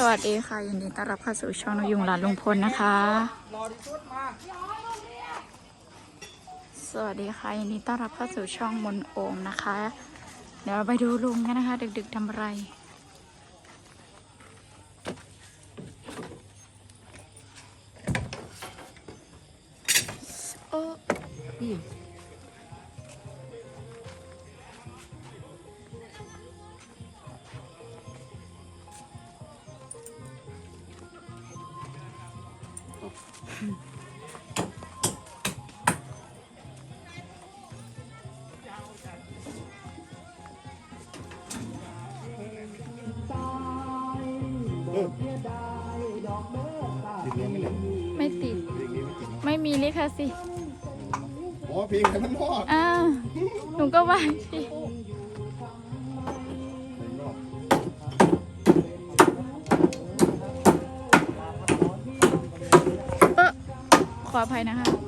สวัสดีค่ะยินดีต้อนรับเข้าสู่ช่องนยุงหลานลุงพลนะคะ สวัสดีค่ะยินดีต้อนรับเข้าสู่ช่องมนโอมนะคะ เดี๋ยวเราไปดูลุงกันนะคะ ดึกๆทำอะไร โอ้ ไม่ติด ไม่มีลิขสิทธิ์อ๋อเพลงกันมันนอกอ้าว หนูก็ว่าสิ ขออภัยนะคะ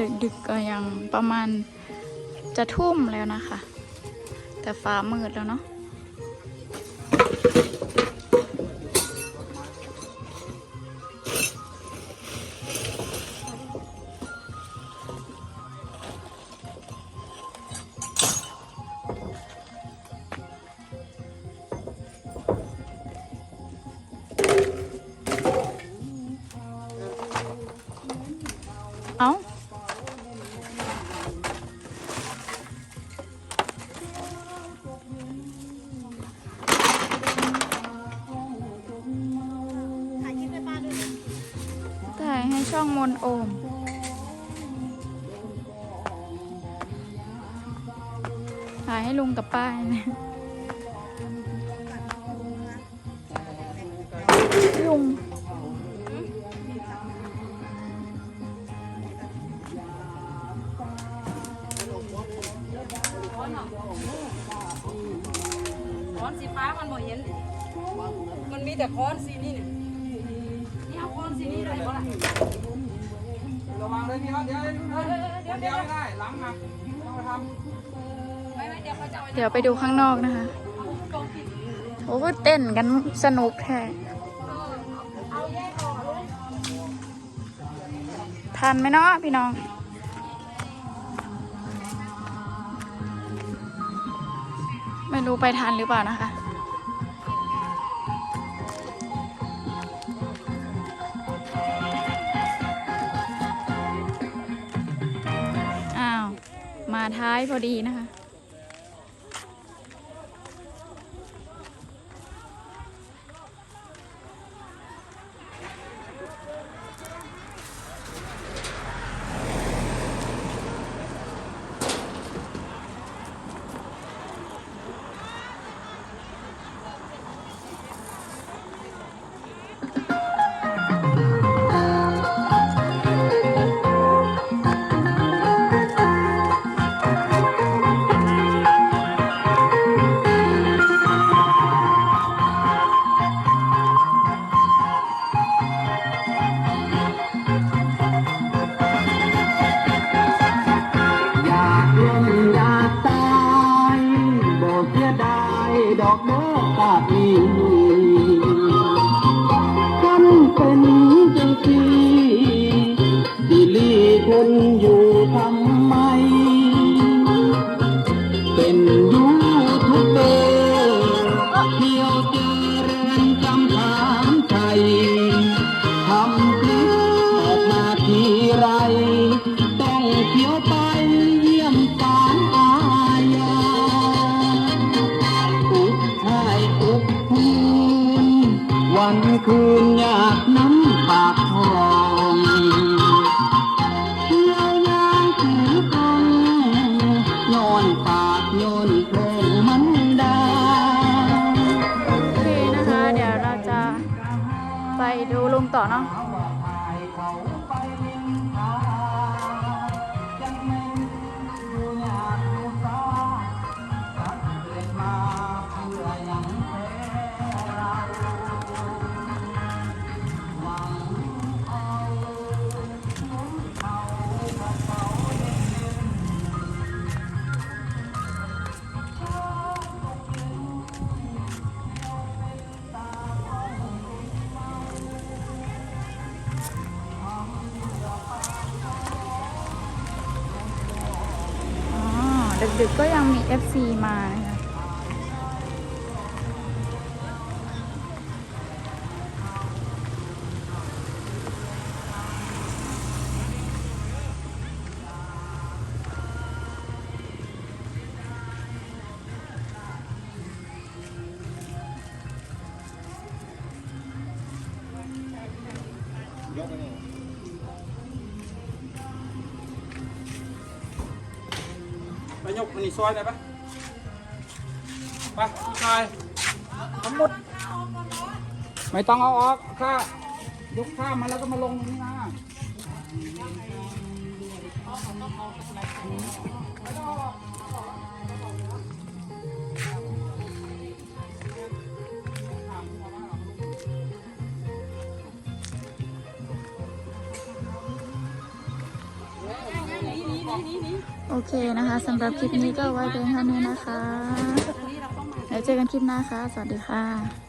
ดึกๆก็ยังประมาณจะทุ่มแล้วนะคะ แต่ฟ้ามืดแล้วเนาะ ช่องมนโอมถ่ายให้ลุงกับป้านะลุงค้อนสีฟ้ามันบ่เห็น มันมีแต่ค้อนสีนี่นี่นี่เอาค้อ นสีนี่เลยบ่ล่ะระวังเลยพี่ครับเดี๋ยวเดี๋ยวเดี๋ยวไม่ได้หลังหักต้องมาทไม่ไม่เดี๋ยวเขาจะเดี๋ยวไปดูข้างนอกนะคะ โอ้โหเต้นกันสนุกแท้เอาแยกออกเลยทันไหมเนาะพี่น้องไม่รู้ไปทันหรือเปล่านะคะ ท้ายพอดีนะคะ อกเด้อตาดีกันเป็นจังสีดิลีคนอยู่ทำไม เป็นยูทูบเบอร์เที่ยวเจอ วันคืนหยาดน้ำปากทองเที่ยวยางถือกองย้อนปากย้อนโพงมันดาโอเคนะคะ เดี๋ยวเราจะไปดูลุงต่อเนาะ ดึกๆก็ยังมี FC มานะคะ ยกมันนี่ซอยได้ปะไปผู้ชายทั้งหมด ไม่ต้องเอาออกข้ายกข้ามมาแล้วก็มาลงนี่นะ โอเคนะคะสำหรับคลิปนี้ก็ไว้เพียงเท่านี้นะคะ แล้วเจอกันคลิปหน้าค่ะ สวัสดีค่ะ